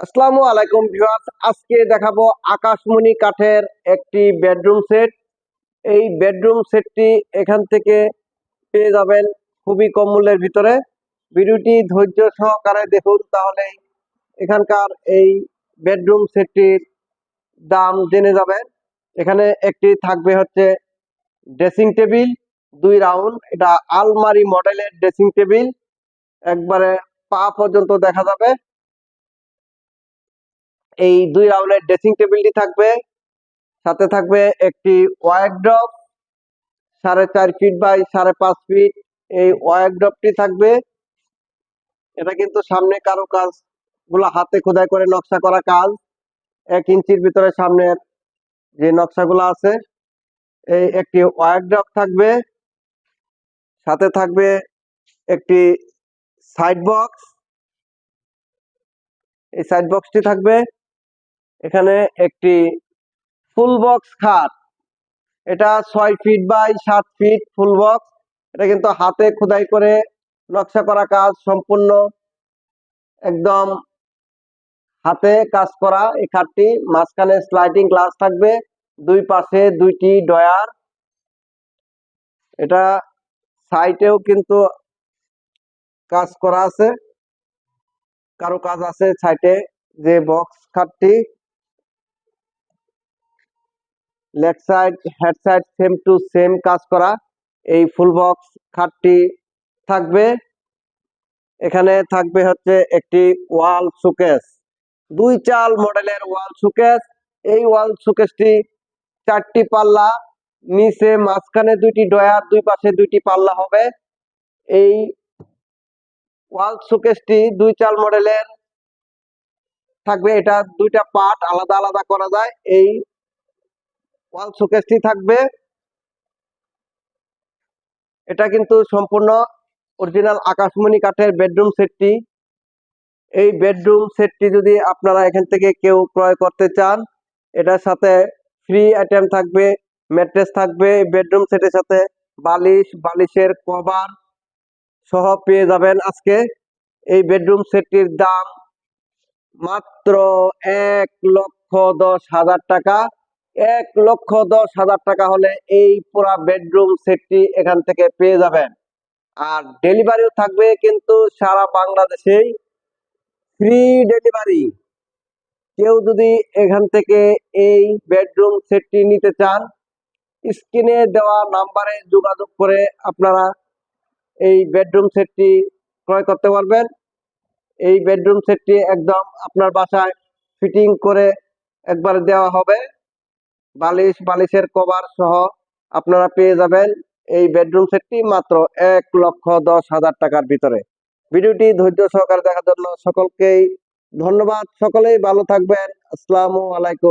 আসসালামু আলাইকুম ভিউয়ার্স। আজকে দেখাবো আকাশমণি কাঠের একটি বেডরুম সেট। এই বেডরুম সেটটি এখান থেকে পেয়ে যাবেন খুবই কম মূল্যের ভিতরে। ভিডিওটি ধৈর্য সহকারে দেখুন, তাহলে এখানকার এই বেডরুম সেটটির দাম জেনে যাবেন। এখানে একটি থাকবে হচ্ছে ড্রেসিং টেবিল, দুই রাউন্ড। এটা আলমারি মডেলের ড্রেসিং টেবিল। একবারে পা পর্যন্ত দেখা যাবে। এই দুই রাউন্ডের ড্রেসিং টেবিলটি থাকবে। সাথে থাকবে একটি ওয়ারড্রপ সাড়ে চার ফিট বাই সাড়ে পাঁচ ফিট এই ওয়ারড্রপটি থাকবে। এটা কিন্তু সামনে কারও কাজগুলো হাতে খোদাই করে নকশা করা কাজ। এক ইঞ্চির ভিতরে সামনের যে নকশাগুলো আছে, এই একটি ওয়ারড্রপ থাকবে। সাথে থাকবে একটি সাইড বক্স এই সাইড বক্সটি থাকবে। এখানে একটি ফুল বক্স খাট। এটা ছয় ফিট বাই সাত ফিট ফুল বক্স এটা কিন্তু হাতে খোদাই করে নকশা করা কাজ সম্পূর্ণ। একদম হাতে কাজ করা এই খাটটি। মাঝখানে স্লাইডিং গ্লাস থাকবে। দুই পাশে দুইটি ডয়ার এটা সাইটেও কিন্তু কাজ করা আছে। কারও কাজ আছে সাইটে যে box খাটটি। Left side head side, same to same কাজ করা। এই ফুল বক্স খাটটি থাকবে। এখানে থাকবে হচ্ছে একটি ওয়াল সুকেস দুই চাল মডেলের ওয়াল সুকেস এই ওয়াল সুকেসটি চারটি পাল্লা, নিচে মাঝখানে দুইটি ডয়ার দুই পাশে দুইটি পাল্লা হবে। এই ওয়াল শোকেসটি দুই চাল মডেলের থাকবে। এটা দুইটা পার্ট আলাদা আলাদা করা যায়। এই ওয়াল শোকেসটি থাকবে। এটা কিন্তু সম্পূর্ণ অরিজিনাল আকাশমণি কাঠের বেডরুম সেটটি। এই বেডরুম সেটটি যদি আপনারা এখান থেকে কেউ ক্রয় করতে চান, এটার সাথে ফ্রি আইটেম থাকবে, ম্যাট্রেস থাকবে, বেডরুম সেটের সাথে বালিশ, বালিশের কভার সহ পেয়ে যাবেন আজকে। এই বেডরুম সেটটির দাম মাত্র এক লক্ষ দশ হাজার টাকা। এক লক্ষ দশ হাজার টাকা হলে এই পুরা বেডরুম সেটটি এখান থেকে পেয়ে যাবেন। আর ডেলিভারিও থাকবে কিন্তু সারা বাংলাদেশেই। Free delivery. কেউ যদি এখান থেকে এই বেডরুম সেটটি নিতে চান, স্ক্রিনে দেওয়া নাম্বারে যোগাযোগ করে আপনারা এই বেডরুম সেটটি ক্রয় করতে পারবেন। এই বেডরুম সেটটি একদম আপনার বাসায় ফিটিং করে একবার দেওয়া হবে। বালিশ, বালিশের কভার সহ আপনারা পেয়ে যাবেন এই বেডরুম সেটটি মাত্র এক লক্ষ দশ হাজার টাকার ভিতরে। ভিডিওটি ধৈর্য সহকারে দেখার জন্য সকলকেই ধন্যবাদ। সকলেই ভালো থাকবেন। আসসালামু আলাইকুম।